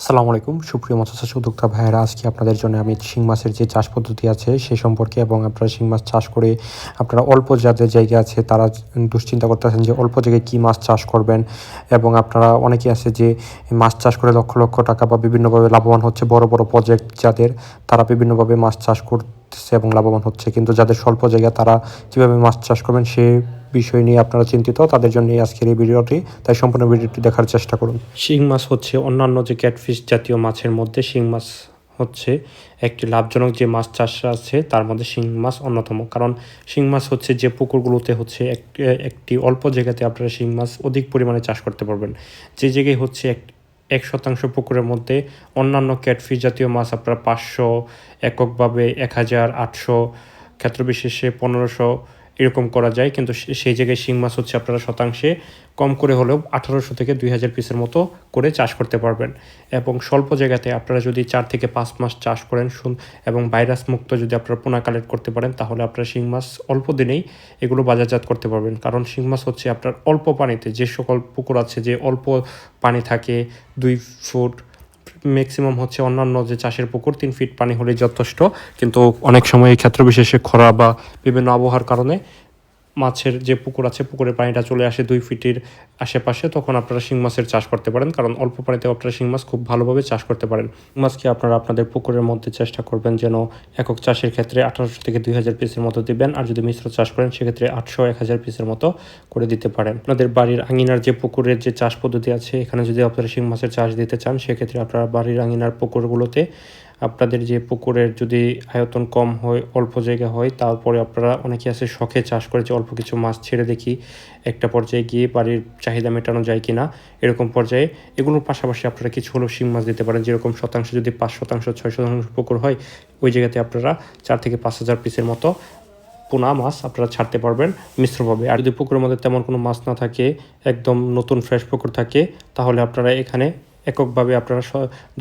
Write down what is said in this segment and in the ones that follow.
আসসালামু আলাইকুম। সুপ্রিয় মৎস্য উদ্যোক্তা ভাইয়েরা, আজকে আপনাদের জন্য আমি শিং মাছের যে চাষ পদ্ধতি আছে সে সম্পর্কে এবং আপনারা শিং মাছ চাষ করে আপনারা অল্প যাদের জায়গা আছে তারা দুশ্চিন্তা করতে করতেছেন যে অল্প জায়গায় কী মাছ চাষ করবেন এবং আপনারা অনেকে আছে যে মাছ চাষ করে লক্ষ লক্ষ টাকা বা বিভিন্নভাবে লাভবান হচ্ছে বড় বড় প্রজেক্ট যাদের তারা বিভিন্নভাবে মাছ চাষ করতেছে এবং লাভবান হচ্ছে। কিন্তু যাদের স্বল্প জায়গা তারা কীভাবে মাছ চাষ করবেন সে বিষয় নিয়ে আপনারা চিন্তিত, তাদের জন্য আজকের এই ভিডিওটি। তাই সম্পূর্ণ ভিডিওটি দেখার চেষ্টা করুন। শিং মাছ হচ্ছে অন্যান্য যে ক্যাটফিশ জাতীয় মাছের মধ্যে শিং মাছ হচ্ছে একটি লাভজনক যে মাছ চাষ আছে, তার মধ্যে শিং মাছ অন্যতম। কারণ শিং মাছ হচ্ছে যে পুকুরগুলোতে হচ্ছে এক- একটি অল্প জায়গাতে আপনারা শিং মাছ অধিক পরিমাণে চাষ করতে পারবেন। যে জায়গায় হচ্ছে এক এক শতাংশ পুকুরের মধ্যে অন্যান্য ক্যাটফিশ জাতীয় মাছ আপনারা পাঁচশো, এককভাবে এক হাজার, আটশো, ক্ষেত্রবিশেষে পনেরোশো এরকম করা যায়, কিন্তু সেই জায়গায় শিং মাছ হচ্ছে আপনারা শতাংশে কম করে হলেও আঠারোশো থেকে দুই হাজার পিসের মতো করে চাষ করতে পারবেন। এবং স্বল্প জায়গাতে আপনারা যদি চার থেকে পাঁচ মাস চাষ করেন এবং ভাইরাস মুক্ত যদি আপনারা পোনা কালেক্ট করতে পারেন, তাহলে আপনারা শিং মাছ অল্প দিনেই এগুলো বাজারজাত করতে পারবেন। কারণ শিং মাছ হচ্ছে আপনার অল্প পানিতে, যে সকল পুকুর আছে যে অল্প পানি থাকে, দুই ফুট ম্যাক্সিমাম হচ্ছে অন্যান্য যে চাষের পুকুর, তিন ফিট পানি হলে যথেষ্ট। কিন্তু অনেক সময় এই ক্ষেত্র বিশেষে খরা বা বিভিন্ন আবহাওয়ার কারণে মাছের যে পুকুর আছে, পুকুরের পানিটা চলে আসে দুই ফিটের আশেপাশে, তখন আপনারা শিং মাছের চাষ করতে পারেন। কারণ অল্প পানিতে আপনারা শিং মাছ খুব ভালোভাবে চাষ করতে পারেন। মাছকে আপনারা আপনাদের পুকুরের মধ্যে চেষ্টা করবেন যেন একক চাষের ক্ষেত্রে আঠারোশো থেকে দুই হাজার পিসের মতো দিবেন, আর যদি মিশ্র চাষ করেন, সেক্ষেত্রে আটশো, এক হাজার পিসের মতো করে দিতে পারেন। আপনাদের বাড়ির আঙিনার যে পুকুরের যে চাষ পদ্ধতি আছে, এখানে যদি আপনারা শিং মাছের চাষ দিতে চান, সেক্ষেত্রে আপনারা বাড়ির আঙিনার পুকুরগুলোতে আপনাদের যে পুকুরের যদি আয়তন কম হয়, অল্প জায়গা হয়, তারপরে আপনারা অনেকে আছে শখে চাষ করে যে অল্প কিছু মাছ ছেড়ে দেখি, একটা পর্যায়ে গিয়ে বাড়ির চাহিদা মেটানো যায় কিনা, এরকম পর্যায়ে এগুলোর পাশাপাশি আপনারা কিছু হলেও শিং মাছ দিতে পারেন, যেরকম শতাংশ যদি পাঁচ শতাংশ, ছয় শতাংশ পুকুর হয়, ওই জায়গাতে আপনারা চার থেকে পাঁচ হাজার পিসের মতো পোনা মাছ আপনারা ছাড়তে পারবেন মিশ্রভাবে। আর যদি পুকুরের মধ্যে তেমন কোনো মাছ না থাকে, একদম নতুন ফ্রেশ পুকুর থাকে, তাহলে আপনারা এখানে এককভাবে আপনারা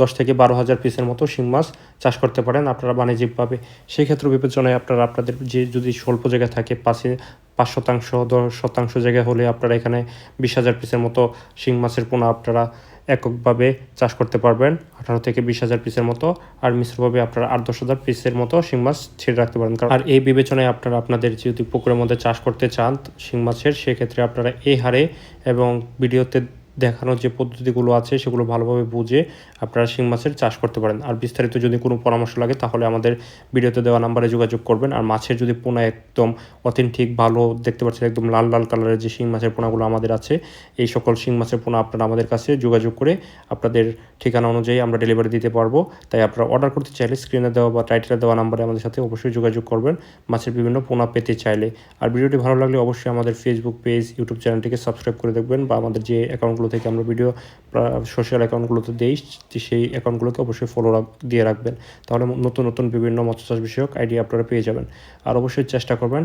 দশ থেকে বারো হাজার পিসের মতো শিং মাছ চাষ করতে পারেন আপনারা বাণিজ্যিকভাবে। সেই ক্ষেত্রে বিবেচনায় আপনারা আপনাদের যে, যদি স্বল্প জায়গা থাকে পাশে পাঁচ শতাংশ, দশ শতাংশ জায়গা হলে আপনারা এখানে বিশ হাজার পিসের মতো শিং মাছের পোনা আপনারা এককভাবে চাষ করতে পারবেন। আঠারো থেকে বিশ হাজার পিসের মতো আর মিশ্রভাবে আপনারা আট, দশ হাজার পিসের মতো শিং মাছ ছেড়ে রাখতে পারেন। কারণ আর এই বিবেচনায় আপনারা আপনাদের যদি পুকুরের মধ্যে চাষ করতে চান শিং মাছের, সেক্ষেত্রে আপনারা এই হারে এবং ভিডিওতে দেখানোর যে পদ্ধতিগুলো আছে, সেগুলো ভালোভাবে বুঝে আপনারা শিং মাছের চাষ করতে পারেন। আর বিস্তারিত যদি কোনো পরামর্শ লাগে, তাহলে আমাদের ভিডিওতে দেওয়া নাম্বারে যোগাযোগ করবেন। আর মাছের যদি পোনা একদম অথেন্টিক, ভালো, দেখতে পাচ্ছেন একদম লাল লাল কালারের যে শিং মাছের পোনাগুলো আমাদের আছে, এই সকল শিং মাছের পোনা আপনারা আমাদের কাছে যোগাযোগ করে আপনাদের ঠিকানা অনুযায়ী আমরা ডেলিভারি দিতে পারব। তাই আপনারা অর্ডার করতে চাইলে স্ক্রিনে দেওয়া বা টাইটেলে দেওয়া নাম্বারে আমাদের সাথে অবশ্যই যোগাযোগ করবেন মাছের বিভিন্ন পোনা পেতে চাইলে। আর ভিডিওটি ভালো লাগলে অবশ্যই আমাদের ফেসবুক পেজ ইউটিউব চ্যানেলটিকে সাবস্ক্রাইব করে দেখবেন বা আমাদের যে অ্যাকাউন্টগুলো থেকে আমরা ভিডিও সোশ্যাল অ্যাকাউন্টগুলোতে দিই সেই অ্যাকাউন্টগুলোকে অবশ্যই ফলো দিয়ে রাখবেন। তাহলে নতুন নতুন বিভিন্ন মৎস্য চাষ বিষয়ক আইডিয়া আপনারা পেয়ে যাবেন। আর অবশ্যই চেষ্টা করবেন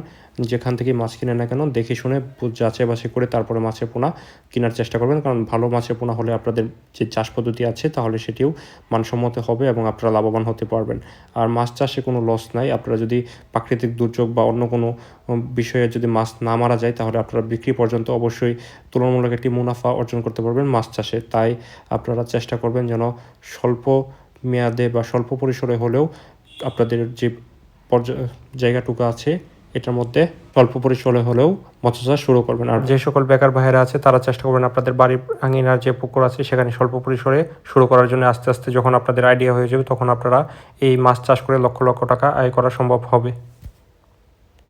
যেখান থেকে মাছ কিনে না কেন, দেখে শুনে যাচাই বাছাই করে তারপরে মাছের পোনা কেনার চেষ্টা করবেন। কারণ ভালো মাছের পোনা হলে আপনাদের যে চাষ পদ্ধতি আছে, তাহলে সেটিও মানসম্মত হবে এবং আপনারা লাভবান হতে পারবেন। আর মাছ চাষে কোনো লস নাই। আপনারা যদি প্রাকৃতিক দুর্যোগ বা অন্য কোনো বিষয়ে যদি মাছ না মারা যায়, তাহলে আপনারা বিক্রি পর্যন্ত অবশ্যই তুলনামূলক একটি মুনাফা অর্জন করতে পারবেন মাছ চাষে। তাই আপনারা চেষ্টা করবেন যেন স্বল্প মেয়াদে বা স্বল্প পরিসরে হলেও আপনাদের যে জায়গাটুকু আছে, এটার মধ্যে অল্প পরিসরে হলেও মৎস্য চাষ শুরু করবেন। আর যে সকল বেকার ভাইয়েরা আছে, তারা চেষ্টা করবেন আপনাদের বাড়ির আঙিনার যে পুকুর আছে, সেখানে স্বল্প পরিসরে শুরু করার জন্য আস্তে আস্তে যখন আপনাদের আইডিয়া হয়ে যাবে, তখন আপনারা এই মাছ চাষ করে লক্ষ লক্ষ টাকা আয় করা সম্ভব হবে।